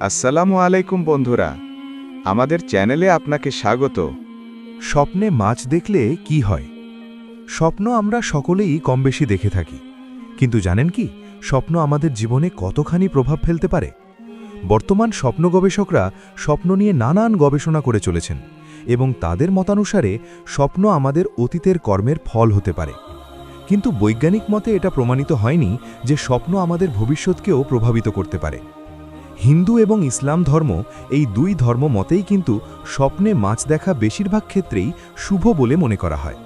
আসসালামু আলাইকুম বন্ধুরা। আমাদের চ্যানেলে আপনাকে স্বাগত। স্বপ্নে মাছ দেখলে কি হয়? স্বপ্ন আমরা সকলেই কম বেশি দেখে থাকি। কিন্তু জানেন কি, স্বপ্ন আমাদের জীবনে কতখানি প্রভাব ফেলতে পারে? বর্তমান স্বপ্ন গবেষকরা স্বপ্ন নিয়ে নানান গবেষণা করে চলেছেন এবং তাদের মতানুসারে স্বপ্ন আমাদের অতীতের কর্মের ফল হতে পারে। কিন্তু বৈজ্ঞানিক মতে এটা প্রমাণিত হয়নি যে স্বপ্ন আমাদের ভবিষ্যৎকেও প্রভাবিত করতে পারে। হিন্দু এবং ইসলাম ধর্ম এই দুই ধর্ম মতেই কিন্তু স্বপ্নে মাছ দেখা বেশিরভাগ ক্ষেত্রেই শুভ বলে মনে করা হয়।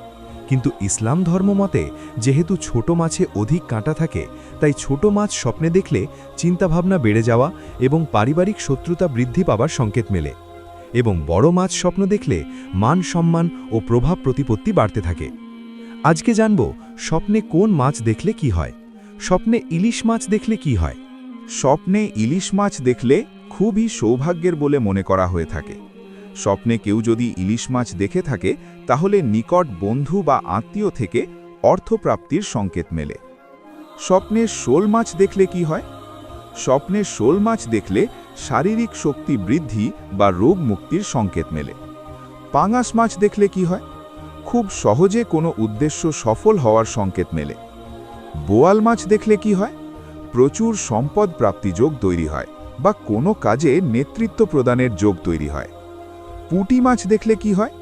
কিন্তু ইসলাম ধর্ম মতে যেহেতু ছোট মাছে অধিক কাঁটা থাকে, তাই ছোট মাছ স্বপ্নে দেখলে চিন্তাভাবনা বেড়ে যাওয়া এবং পারিবারিক শত্রুতা বৃদ্ধি পাবার সংকেত মেলে। এবং বড় মাছ স্বপ্ন দেখলে মান সম্মান ও প্রভাব প্রতিপত্তি বাড়তে থাকে। আজকে জানব, স্বপ্নে কোন মাছ দেখলে কি হয়? স্বপ্নে ইলিশ মাছ দেখলে কি হয়? স্বপ্নে ইলিশ মাছ দেখলে খুবই সৌভাগ্যের বলে মনে করা হয়ে থাকে। স্বপ্নে কেউ যদি ইলিশ মাছ দেখে থাকে, তাহলে নিকট বন্ধু বা আত্মীয় থেকে অর্থপ্রাপ্তির সংকেত মেলে। স্বপ্নে শোল মাছ দেখলে কি হয়? স্বপ্নে শোল মাছ দেখলে শারীরিক শক্তি বৃদ্ধি বা রোগ মুক্তির সংকেত মেলে। পাঙাশ মাছ দেখলে কি হয়? খুব সহজে কোনো উদ্দেশ্য সফল হওয়ার সংকেত মেলে। বোয়াল মাছ দেখলে কি হয়? প্রচুর সম্পদ প্রাপ্তি যোগ তৈরি হয় বা কোনো কাজে নেতৃত্ব প্রদানের যোগ তৈরি হয়। পুঁটি মাছ দেখলে কি হয়?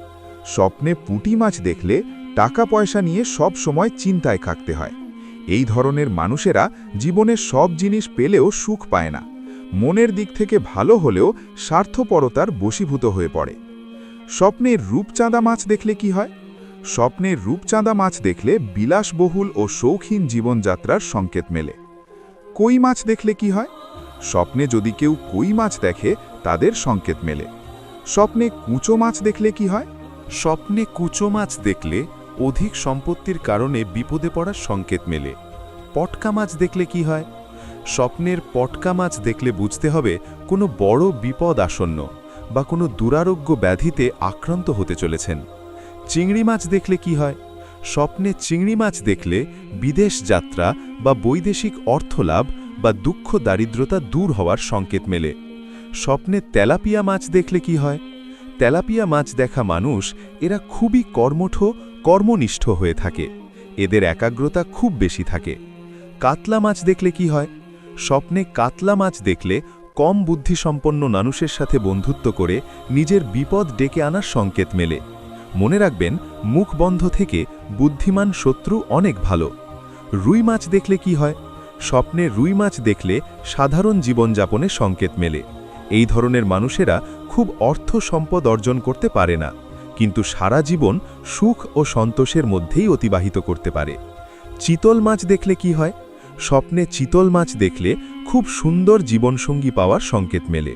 স্বপ্নে পুঁটি মাছ দেখলে টাকা পয়সা নিয়ে সব সময় চিন্তায় থাকতে হয়। এই ধরনের মানুষেরা জীবনে সব জিনিস পেলেও সুখ পায় না। মনের দিক থেকে ভালো হলেও স্বার্থপরতার বশীভূত হয়ে পড়ে। স্বপ্নের রূপচাঁদা মাছ দেখলে কি হয়? স্বপ্নের রূপচাঁদা মাছ দেখলে বিলাসবহুল ও শৌখিন জীবনযাত্রার সংকেত মেলে। কই মাছ দেখলে কি হয়? স্বপ্নে যদি কেউ কই মাছ দেখে, তাদের সংকেত মেলে। স্বপ্নে কুঁচো মাছ দেখলে কি হয়? স্বপ্নে কুচো মাছ দেখলে অধিক সম্পত্তির কারণে বিপদে পড়ার সংকেত মেলে। পটকা মাছ দেখলে কি হয়? স্বপ্নের পটকা মাছ দেখলে বুঝতে হবে কোনো বড় বিপদ আসন্ন বা কোনো দুরারোগ্য ব্যাধিতে আক্রান্ত হতে চলেছেন। চিংড়ি মাছ দেখলে কি হয়? স্বপ্নে চিংড়ি মাছ দেখলে বিদেশ যাত্রা বা বৈদেশিক অর্থলাভ বা দুঃখ দারিদ্রতা দূর হওয়ার সংকেত মেলে। স্বপ্নে তেলাপিয়া মাছ দেখলে কি হয়? তেলাপিয়া মাছ দেখা মানুষ, এরা খুবই কর্মঠ, কর্মনিষ্ঠ হয়ে থাকে। এদের একাগ্রতা খুব বেশি থাকে। কাতলা মাছ দেখলে কি হয়? স্বপ্নে কাতলা মাছ দেখলে কম বুদ্ধিসম্পন্ন মানুষের সাথে বন্ধুত্ব করে নিজের বিপদ ডেকে আনার সংকেত মেলে। মনে রাখবেন, মুখ বন্ধ থেকে বুদ্ধিমান শত্রু অনেক ভালো। রুই মাছ দেখলে কি হয়? স্বপ্নে রুই মাছ দেখলে সাধারণ জীবনযাপনে সংকেত মেলে। এই ধরনের মানুষেরা খুব অর্থ সম্পদ অর্জন করতে পারে না, কিন্তু সারা জীবন সুখ ও সন্তোষের মধ্যেই অতিবাহিত করতে পারে। চিতল মাছ দেখলে কি হয়? স্বপ্নে চিতল মাছ দেখলে খুব সুন্দর জীবনসঙ্গী পাওয়ার সংকেত মেলে।